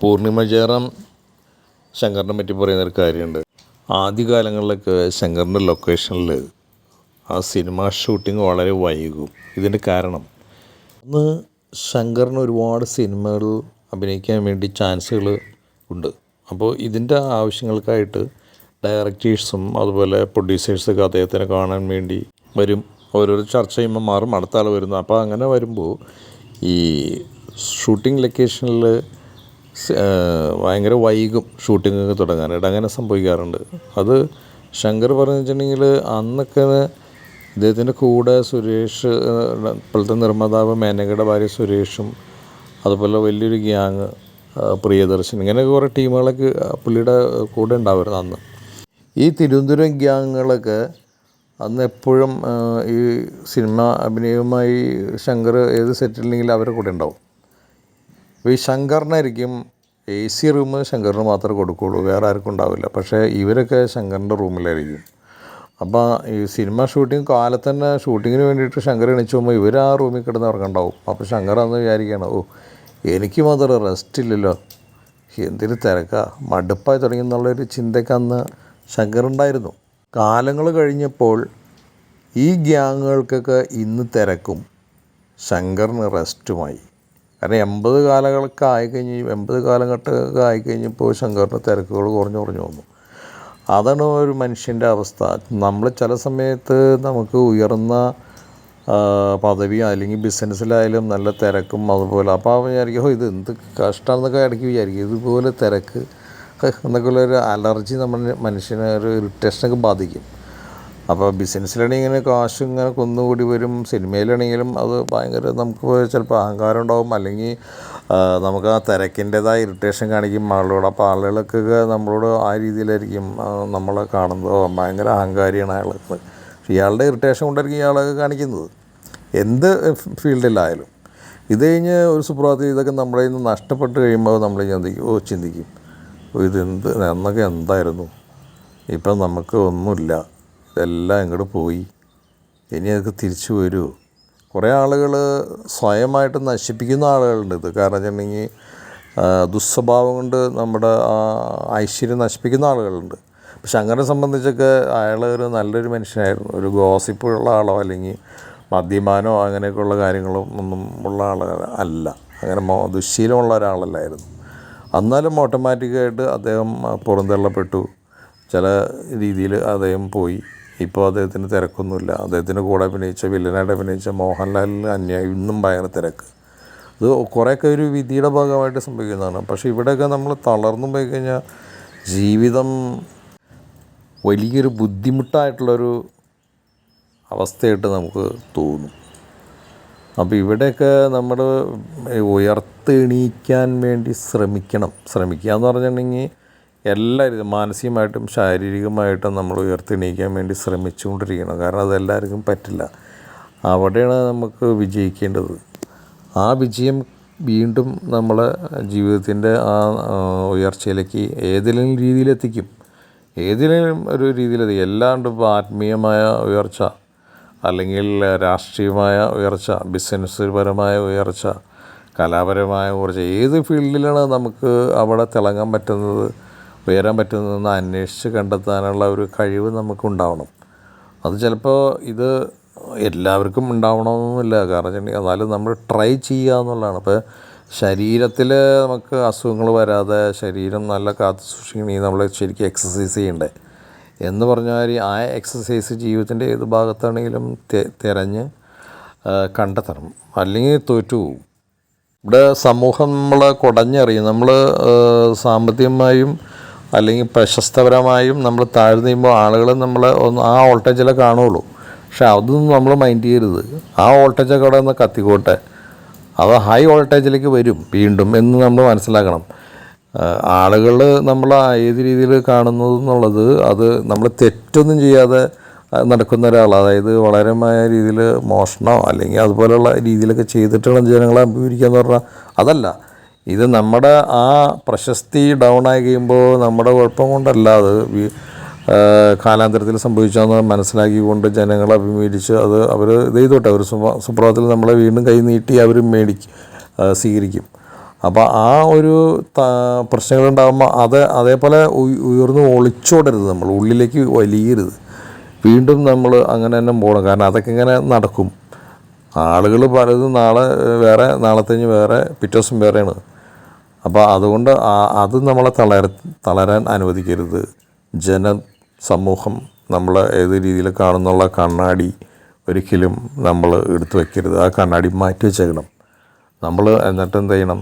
പൂർണിമ ജയറാം ശങ്കറിനെ പറ്റി പറയുന്ന ഒരു കാര്യമുണ്ട്. ആദ്യകാലങ്ങളിലൊക്കെ ശങ്കറിന്റെ ലൊക്കേഷനിൽ ആ സിനിമ ഷൂട്ടിംഗ് വളരെ വൈകും. ഇതിന്റെ കാരണം അന്ന് ശങ്കറിന് ഒരുപാട് സിനിമകൾ അഭിനയിക്കാൻ വേണ്ടി ചാൻസുകൾ ഉണ്ട്. അപ്പോൾ ഇതിന്റെ ആവശ്യങ്ങൾക്കായിട്ട് ഡയറക്ടേഴ്സും അതുപോലെ പ്രൊഡ്യൂസേഴ്സൊക്കെ അദ്ദേഹത്തിനെ കാണാൻ വേണ്ടി വരും. ഓരോരോ ചർച്ച ചെയ്യുമ്പോൾ മാറും അടുത്ത ആൾ വരുന്നു. അപ്പോൾ അങ്ങനെ വരുമ്പോൾ ഈ ഷൂട്ടിംഗ് ലൊക്കേഷനിൽ ഭയങ്കര വൈകും ഷൂട്ടിങ്ങൊക്കെ തുടങ്ങാനായിട്ട് അങ്ങനെ സംഭവിക്കാറുണ്ട്. അത് ശങ്കർ പറഞ്ഞു വെച്ചിട്ടുണ്ടെങ്കിൽ അന്നൊക്കെ ഇദ്ദേഹത്തിന്റെ കൂടെ സുരേഷ് ഇപ്പോഴത്തെ നിർമ്മാതാവ് മേനകയുടെ ഭാര്യ സുരേഷും അതുപോലെ വലിയൊരു ഗ്യാങ് പ്രിയദർശൻ ഇങ്ങനെയൊക്കെ കുറേ ടീമുകളൊക്കെ പുള്ളിയുടെ കൂടെ ഉണ്ടാവുമായിരുന്നു അന്ന്. ഈ തിരുവനന്തപുരം ഗ്യാങ്ങുകളൊക്കെ അന്ന് എപ്പോഴും ഈ സിനിമ അഭിനയവുമായി ശങ്കർ ഏത് സെറ്റിലെങ്കിലും അവരുടെ കൂടെ ഉണ്ടാവും. അപ്പോൾ ഈ ശങ്കറിനായിരിക്കും എ സി റൂം ശങ്കറിന് മാത്രമേ കൊടുക്കുകയുള്ളൂ. വേറെ ആർക്കും ഉണ്ടാവില്ല. പക്ഷേ ഇവരൊക്കെ ശങ്കറിന്റെ റൂമിലായിരിക്കും. അപ്പോൾ ഈ സിനിമ ഷൂട്ടിംഗ് കാലത്ത് തന്നെ ഷൂട്ടിങ്ങിന് വേണ്ടിയിട്ട് ശങ്കർ എണിച്ച് പോകുമ്പോൾ ഇവർ ആ റൂമിൽ കിടന്ന് ഇറങ്ങണ്ടാവും അപ്പോൾ ശങ്കർ അന്ന് വിചാരിക്കുകയാണ് ഓ എനിക്ക് മാത്രം റെസ്റ്റ് ഇല്ലല്ലോ. എന്തിന് തിരക്കാ. മടുപ്പായി തുടങ്ങി എന്നുള്ളൊരു ചിന്തയ്ക്ക് അന്ന് ശങ്കറുണ്ടായിരുന്നു. കാലങ്ങൾ കഴിഞ്ഞപ്പോൾ ഈ ഗ്യാങ്ങുകൾക്കൊക്കെ ഇന്ന് തിരക്കും. ശങ്കറിന് റെസ്റ്റുമായി കാരണം എൺപത് കാലങ്ങളൊക്കെ ആയിക്കഴിഞ്ഞ് എൺപത് കാലഘട്ടമൊക്കെ ആയിക്കഴിഞ്ഞപ്പോൾ ശങ്കറിന്റെ തിരക്കുകൾ കുറഞ്ഞു കുറഞ്ഞു വന്നു. അതാണ് ഒരു മനുഷ്യന്റെ അവസ്ഥ. നമ്മൾ ചില സമയത്ത് നമുക്ക് ഉയർന്ന പദവി അല്ലെങ്കിൽ ബിസിനസ്സിലായാലും നല്ല തിരക്കും അതുപോലെ. അപ്പോൾ വിചാരിക്കും ഇത് എന്ത് കഷ്ടമാണെന്നൊക്കെ ഇടയ്ക്ക് വിചാരിക്കും. ഇതുപോലെ തിരക്ക് എന്നൊക്കെയുള്ള ഒരു അലർജി നമ്മുടെ മനുഷ്യനെ ഒരു ഇറിറ്റേഷനൊക്കെ ബാധിക്കും. അപ്പോൾ ബിസിനസ്സിലാണെങ്കിൽ ഇങ്ങനെ കാശ് ഇങ്ങനെ കുന്നുകൂടി വരും. സിനിമയിലാണെങ്കിലും അത് ഭയങ്കര നമുക്ക് ചിലപ്പോൾ അഹങ്കാരം ഉണ്ടാവും. അല്ലെങ്കിൽ നമുക്ക് ആ തിരക്കിന്റെതായ ഇറിറ്റേഷൻ കാണിക്കും. ആളുകളോട് അപ്പോൾ ആളുകൾക്കൊക്കെ നമ്മളോട് ആ രീതിയിലായിരിക്കും നമ്മളെ കാണുന്നത്. ഭയങ്കര അഹങ്കാരിയാണ് അയാൾക്ക് പക്ഷേ ഇയാളുടെ ഇറിറ്റേഷൻ കൊണ്ടായിരിക്കും ഇയാളൊക്കെ കാണിക്കുന്നത്. എന്ത് ഫീൽഡിലായാലും. ഇത് കഴിഞ്ഞ് ഒരു സുപ്രഭാതത്തിൽ ഇതൊക്കെ നമ്മുടെ നിന്ന് നഷ്ടപ്പെട്ട് കഴിയുമ്പോൾ നമ്മൾ ചിന്തിക്കും ഓ ചിന്തിക്കും. ഇതെന്ത് എന്നൊക്കെ എന്തായിരുന്നു? ഇപ്പം നമുക്ക് ഒന്നുമില്ല. ഇതെല്ലാം ഇങ്ങോട്ട് പോയി. ഇനി അതൊക്കെ തിരിച്ചു വരുമോ കുറേ ആളുകൾ സ്വയമായിട്ട് നശിപ്പിക്കുന്ന ആളുകളുണ്ട് ഇത്. കാരണം വെച്ചിട്ടുണ്ടെങ്കിൽ ദുസ്വഭാവം കൊണ്ട് നമ്മുടെ ഐശ്വര്യം നശിപ്പിക്കുന്ന ആളുകളുണ്ട്. പക്ഷെ അങ്ങനെ സംബന്ധിച്ചൊക്കെ അയാൾ ഒരു നല്ലൊരു മനുഷ്യനായിരുന്നു. ഒരു ഗോസിപ്പുള്ള ആളോ അല്ലെങ്കിൽ മദ്യപാനോ അങ്ങനെയൊക്കെയുള്ള കാര്യങ്ങളും ഒന്നും ഉള്ള ആൾ അല്ല. അങ്ങനെ മോ ദുശ്ശീലമുള്ള ഒരാളല്ലായിരുന്നു. എന്നാലും ഓട്ടോമാറ്റിക്കായിട്ട് അദ്ദേഹം പുറന്തള്ളപ്പെട്ടു. ചില രീതിയിൽ അദ്ദേഹം പോയി. ഇപ്പോൾ അദ്ദേഹത്തിന് തിരക്കൊന്നുമില്ല. അദ്ദേഹത്തിന്റെ കൂടെ അഭിനയിച്ച വില്ലനായിട്ട് അഭിനയിച്ച മോഹൻലാലിന് അന്യായം ഇന്നും ഭയങ്കര തിരക്ക്. ഇത് കുറേയൊക്കെ ഒരു വിധിയുടെ ഭാഗമായിട്ട് സംഭവിക്കുന്നതാണ്. പക്ഷേ ഇവിടെയൊക്കെ നമ്മൾ തളർന്നു പോയി കഴിഞ്ഞാൽ ജീവിതം വലിയൊരു ബുദ്ധിമുട്ടായിട്ടുള്ളൊരു അവസ്ഥയായിട്ട് നമുക്ക് തോന്നും. അപ്പോൾ ഇവിടെയൊക്കെ നമ്മൾ ഉയർത്തെണീക്കാൻ വേണ്ടി ശ്രമിക്കണം. ശ്രമിക്കുക എന്ന് പറഞ്ഞിട്ടുണ്ടെങ്കിൽ എല്ലാവരും മാനസികമായിട്ടും ശാരീരികമായിട്ടും നമ്മൾ ഉയർത്തെണീക്കാൻ വേണ്ടി ശ്രമിച്ചുകൊണ്ടിരിക്കണം. കാരണം അതെല്ലാവർക്കും പറ്റില്ല. അവിടെയാണ് നമുക്ക് വിജയിക്കേണ്ടത്. ആ വിജയം വീണ്ടും നമ്മളെ ജീവിതത്തിന്റെ ആ ഉയർച്ചയിലേക്ക് ഏതെങ്കിലും രീതിയിലെത്തിക്കും. ഏതെങ്കിലും ഒരു രീതിയിലെത്തിക്കും. എല്ലാണ്ട് ഇപ്പോൾ ആത്മീയമായ ഉയർച്ച അല്ലെങ്കിൽ രാഷ്ട്രീയമായ ഉയർച്ച ബിസിനസ് പരമായ ഉയർച്ച കലാപരമായ ഉയർച്ച ഏത് ഫീൽഡിലാണ് നമുക്ക് അവിടെ തിളങ്ങാൻ പറ്റുന്നത് ഉയരാൻ പറ്റുന്നതെന്ന് അന്വേഷിച്ച് കണ്ടെത്താനുള്ള ഒരു കഴിവ് നമുക്കുണ്ടാവണം. അത് ചിലപ്പോൾ ഇത് എല്ലാവർക്കും ഉണ്ടാവണമെന്നില്ല. കാരണം വെച്ചിട്ടുണ്ടെങ്കിൽ എന്നാലും നമ്മൾ ട്രൈ ചെയ്യുക എന്നുള്ളതാണ്. അപ്പോൾ ശരീരത്തിൽ നമുക്ക് അസുഖങ്ങൾ വരാതെ ശരീരം നല്ല കാത്തു സൂക്ഷിക്കണമെങ്കിൽ നമ്മൾ ശരിക്കും എക്സസൈസ് ചെയ്യണ്ടേ. എന്ന് പറഞ്ഞാൽ ആ എക്സസൈസ് ജീവിതത്തിന്റെ ഏത് ഭാഗത്താണെങ്കിലും തിരഞ്ഞ് കണ്ടെത്തണം. അല്ലെങ്കിൽ തോറ്റു ഇവിടെ സമൂഹം നമ്മളെ കുടഞ്ഞറിയും. നമ്മൾ സാമ്പത്തികമായും അല്ലെങ്കിൽ പ്രശസ്തപരമായും നമ്മൾ താഴ്ന്നു കഴിയുമ്പോൾ ആളുകൾ നമ്മൾ ഒന്ന് ആ വോൾട്ടേജിലെ കാണുള്ളൂ പക്ഷെ അതൊന്നും നമ്മൾ മൈൻഡ് ചെയ്യരുത്. ആ വോൾട്ടേജൊക്കെ അവിടെ നിന്ന് കത്തിക്കോട്ടെ. അത് ഹൈ വോൾട്ടേജിലേക്ക് വരും വീണ്ടും എന്ന് നമ്മൾ മനസ്സിലാക്കണം. ആളുകൾ നമ്മൾ ഏത് രീതിയിൽ കാണുന്നത് എന്നുള്ളത് അത് നമ്മൾ തെറ്റൊന്നും ചെയ്യാതെ നടക്കുന്ന ഒരാൾ അതായത് വളരെമായ രീതിയിൽ മോഷണമോ അല്ലെങ്കിൽ അതുപോലെയുള്ള രീതിയിലൊക്കെ ചെയ്തിട്ടുള്ള ജനങ്ങളെ അഭിമുഖീകരിക്കുക എന്ന് പറഞ്ഞാൽ അതല്ല. ഇത് നമ്മുടെ ആ പ്രശസ്തി ഡൗൺ ആയി കഴിയുമ്പോൾ നമ്മുടെ കുഴപ്പം കൊണ്ടല്ല. അത് കാലാന്തരത്തിൽ സംഭവിച്ചാന്ന് മനസ്സിലാക്കിക്കൊണ്ട് ജനങ്ങളെ അഭിമുഖീകരിച്ച് അത് അവർ ഇത് ചെയ്തോട്ടെ. ഒരു സുപ്രഭാതത്തിൽ നമ്മളെ വീണ്ടും കൈ നീട്ടി അവർ മേടിക്കും സ്വീകരിക്കും. അപ്പോൾ ആ ഒരു പ്രശ്നങ്ങളുണ്ടാകുമ്പോൾ അത് അതേപോലെ ഉയർന്ന് ഒളിച്ചോടരുത് നമ്മൾ. ഉള്ളിലേക്ക് വലിയരുത്. വീണ്ടും നമ്മൾ അങ്ങനെ തന്നെ പോകണം കാരണം അതൊക്കെ ഇങ്ങനെ നടക്കും. ആളുകൾ പലതും നാളെ വേറെ നാളത്തേഞ്ഞ് വേറെ പിറ്റേ ദിവസം വേറെയാണ്. അപ്പോൾ അതുകൊണ്ട് അത് നമ്മളെ തളര തളരാൻ അനുവദിക്കരുത്. ജന സമൂഹം നമ്മൾ ഏത് രീതിയിൽ കാണുന്നുള്ള കണ്ണാടി ഒരിക്കലും നമ്മൾ എടുത്തു വയ്ക്കരുത് ആ കണ്ണാടി മാറ്റി വെച്ചേക്കണം. നമ്മൾ എന്നിട്ട് എന്ത് ചെയ്യണം?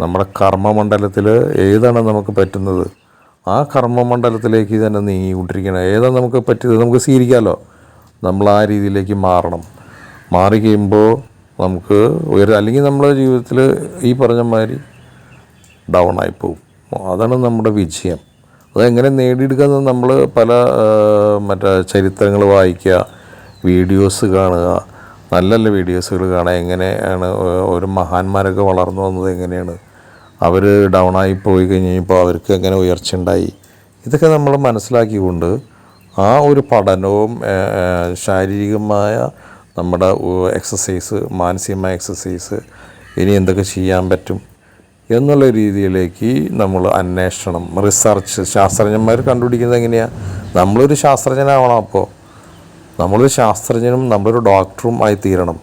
നമ്മുടെ കർമ്മമണ്ഡലത്തിൽ ഏതാണ് നമുക്ക് പറ്റുന്നത്? ആ കർമ്മമണ്ഡലത്തിലേക്ക് തന്നെ നീങ്ങിക്കൊണ്ടിരിക്കണം. ഏതാണ് നമുക്ക് പറ്റിയത് നമുക്ക് സ്വീകരിക്കാമല്ലോ നമ്മൾ ആ രീതിയിലേക്ക് മാറണം. മാറി കഴിയുമ്പോൾ നമുക്ക് ഉയർ അല്ലെങ്കിൽ നമ്മുടെ ജീവിതത്തിൽ ഈ പറഞ്ഞ മാതിരി ഡൗൺ ആയി അതാണ് നമ്മുടെ വിജയം. അതെങ്ങനെ നേടിയെടുക്കുന്നത് നമ്മൾ പല മറ്റേ ചരിത്രങ്ങൾ വായിക്കുക വീഡിയോസ് കാണുക നല്ല നല്ല വീഡിയോസുകൾ കാണുക എങ്ങനെയാണ് ഒരു മഹാന്മാരൊക്കെ വളർന്നു വന്നത് എങ്ങനെയാണ് അവർ ആയി പോയി കഴിഞ്ഞപ്പോൾ അവർക്ക് എങ്ങനെ ഉയർച്ച ഉണ്ടായി ഇതൊക്കെ നമ്മൾ മനസ്സിലാക്കിക്കൊണ്ട് ആ ഒരു പഠനവും ശാരീരികമായ നമ്മുടെ എക്സസൈസ് മാനസികമായ എക്സസൈസ് ഇനി എന്തൊക്കെ ചെയ്യാൻ പറ്റും എന്നുള്ള രീതിയിലേക്ക് നമ്മൾ അന്വേഷണം റിസർച്ച് ശാസ്ത്രജ്ഞന്മാർ കണ്ടുപിടിക്കുന്നത് എങ്ങനെയാണ് നമ്മളൊരു ശാസ്ത്രജ്ഞനാവണം അപ്പോൾ നമ്മളൊരു ശാസ്ത്രജ്ഞനും നമ്മളൊരു ഡോക്ടറും ആയി തീരണം.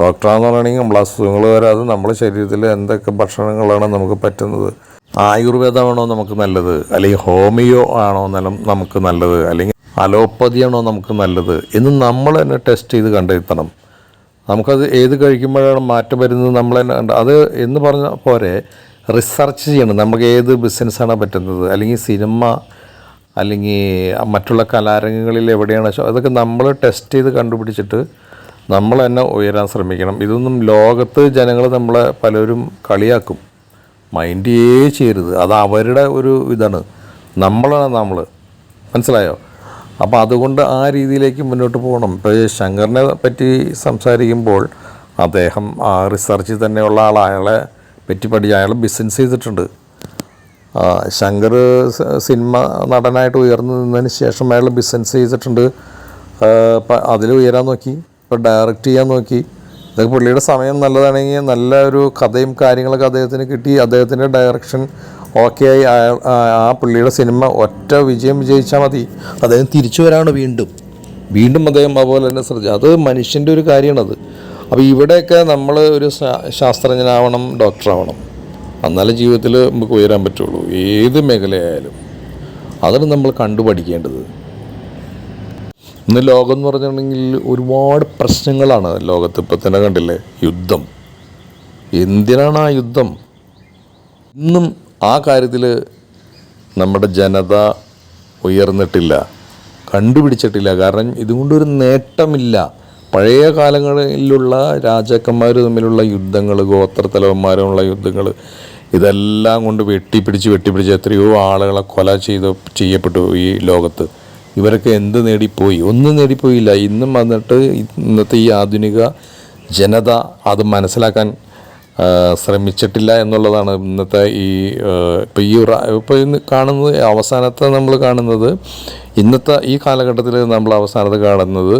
ഡോക്ടറാന്ന് പറയണമെങ്കിൽ നമ്മൾ അസുഖങ്ങൾ വരാതെ നമ്മുടെ ശരീരത്തിൽ എന്തൊക്കെ ഭക്ഷണങ്ങളാണ് നമുക്ക് പറ്റുന്നത്? ആയുർവേദമാണോ നമുക്ക് നല്ലത്? അല്ലെങ്കിൽ ഹോമിയോ ആണോ നിലം നമുക്ക് നല്ലത്? അല്ലെങ്കിൽ അലോപ്പതിയാണോ നമുക്ക് നല്ലത്? എന്ന് നമ്മൾ തന്നെ ടെസ്റ്റ് ചെയ്ത് കണ്ടെത്തണം. നമുക്കത് ഏത് കഴിക്കുമ്പോഴാണ് മാറ്റം വരുന്നത് നമ്മൾ അത് എന്ന് പറഞ്ഞ പോലെ റിസർച്ച് ചെയ്യണം. നമുക്ക് ഏത് ബിസിനസ്സാണ് പറ്റുന്നത്? അല്ലെങ്കിൽ സിനിമ അല്ലെങ്കിൽ മറ്റുള്ള കലാരംഗങ്ങളിൽ എവിടെയാണ് അതൊക്കെ നമ്മൾ ടെസ്റ്റ് ചെയ്ത് കണ്ടുപിടിച്ചിട്ട് നമ്മൾ തന്നെ ഉയരാൻ ശ്രമിക്കണം. ഇതൊന്നും ലോകത്ത് ജനങ്ങൾ നമ്മളെ പലരും കളിയാക്കും. മൈൻഡ് ചെയ്യരുത്. അത് അവരുടെ ഒരു ഇതാണ്. നമ്മളാണ് നമ്മൾ മനസ്സിലായോ? അപ്പോൾ അതുകൊണ്ട് ആ രീതിയിലേക്ക് മുന്നോട്ട് പോകണം. ഇപ്പോൾ ശങ്കറിനെ പറ്റി സംസാരിക്കുമ്പോൾ അദ്ദേഹം ആ റിസർച്ചിൽ തന്നെയുള്ള ആൾ അയാളെ പറ്റി പഠിച്ച് അയാൾ ബിസിനസ് ചെയ്തിട്ടുണ്ട്. ശങ്കർ സിനിമ നടനായിട്ട് ഉയർന്നു നിന്നതിന് ശേഷം അയാൾ ബിസിനസ് ചെയ്തിട്ടുണ്ട്. അതിൽ ഉയരാൻ നോക്കി ഇപ്പോൾ ഡയറക്റ്റ് ചെയ്യാൻ നോക്കി. ഇതൊക്കെ പുള്ളിയുടെ സമയം നല്ലതാണെങ്കിൽ നല്ല ഒരു കഥയും കാര്യങ്ങളൊക്കെ അദ്ദേഹത്തിന് കിട്ടി. അദ്ദേഹത്തിന്റെ ഡയറക്ഷൻ ഓക്കെ ആയി ആ പുള്ളിയുടെ സിനിമ ഒറ്റ വിജയം വിജയിച്ചാൽ മതി. അദ്ദേഹം തിരിച്ചു വരാണ് വീണ്ടും. വീണ്ടും അദ്ദേഹം അതുപോലെ തന്നെ ശ്രദ്ധിച്ചു അത് മനുഷ്യന്റെ ഒരു കാര്യമാണത്. അപ്പോൾ ഇവിടെയൊക്കെ നമ്മൾ ഒരു ശാസ്ത്രജ്ഞനാവണം ഡോക്ടറാവണം. എന്നാലേ ജീവിതത്തിൽ നമുക്ക് ഉയരാൻ പറ്റുള്ളൂ. ഏത് മേഖലയായാലും. അതാണ് നമ്മൾ കണ്ടുപഠിക്കേണ്ടത് ഇന്ന് ലോകം എന്ന് പറഞ്ഞിട്ടുണ്ടെങ്കിൽ ഒരുപാട് പ്രശ്നങ്ങളാണ് ലോകത്ത്. ഇപ്പം തന്നെ കണ്ടില്ലേ? യുദ്ധം. എന്തിനാണ് ആ യുദ്ധം? ഇന്നും ആ കാര്യത്തിൽ നമ്മുടെ ജനത ഉയർന്നിട്ടില്ല കണ്ടുപിടിച്ചിട്ടില്ല. കാരണം ഇതുകൊണ്ടൊരു നേട്ടമില്ല. പഴയ കാലങ്ങളിലുള്ള രാജാക്കന്മാർ തമ്മിലുള്ള യുദ്ധങ്ങൾ ഗോത്രത്തലവന്മാരുമുള്ള യുദ്ധങ്ങൾ ഇതെല്ലാം കൊണ്ട് വെട്ടിപ്പിടിച്ച് വെട്ടിപ്പിടിച്ച് എത്രയോ ആളുകളെ കൊല ചെയ്ത് ചെയ്യപ്പെട്ടു ഈ ലോകത്ത്. ഇവരൊക്കെ എന്ത് നേടിപ്പോയി? ഒന്നും നേടിപ്പോയില്ല. ഇന്നും വന്നിട്ട് ഇന്നത്തെ ഈ ആധുനിക ജനത അത് മനസ്സിലാക്കാൻ ശ്രമിച്ചിട്ടില്ല എന്നുള്ളതാണ് ഇന്നത്തെ ഈ ഇപ്പോൾ ഈ ഇപ്പോൾ ഇന്ന് കാണുന്നത് അവസാനത്തെ നമ്മൾ കാണുന്നത് ഇന്നത്തെ ഈ കാലഘട്ടത്തിൽ നമ്മൾ അവസാനത്ത് കാണുന്നത്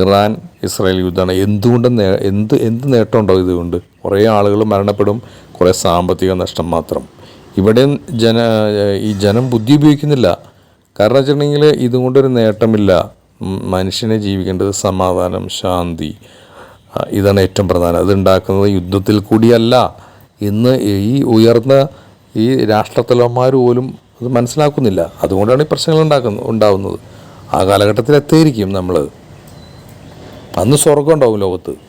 ഇറാൻ ഇസ്രായേൽ യുദ്ധമാണ്. എന്തുകൊണ്ട് എന്ത് എന്ത് നേട്ടമുണ്ടോ ഇതുകൊണ്ട്? കുറേ ആളുകൾ മരണപ്പെടും കുറേ സാമ്പത്തിക നഷ്ടം മാത്രം. ഇവിടെ ജന ഈ ജനം ബുദ്ധി ഉപയോഗിക്കുന്നില്ല. കാരണം വെച്ചിട്ടുണ്ടെങ്കിൽ ഇതുകൊണ്ടൊരു നേട്ടമില്ല. മനുഷ്യനെ ജീവിക്കേണ്ടത് സമാധാനം ശാന്തി. ഇതാണ് ഏറ്റവും പ്രധാനം. അതുണ്ടാക്കുന്നത് യുദ്ധത്തിൽ കൂടിയല്ല. ഇന്ന് ഈ ഉയർന്ന ഈ രാഷ്ട്രത്തലവന്മാർ പോലും അത് മനസ്സിലാക്കുന്നില്ല. അതുകൊണ്ടാണ് ഈ പ്രശ്നങ്ങൾ ഉണ്ടാക്കുന്നത് ഉണ്ടാവുന്നത്. ആ കാലഘട്ടത്തിൽ എത്തിയിരിക്കും നമ്മൾ അന്ന് സ്വർഗം ഉണ്ടാവും ലോകത്ത്.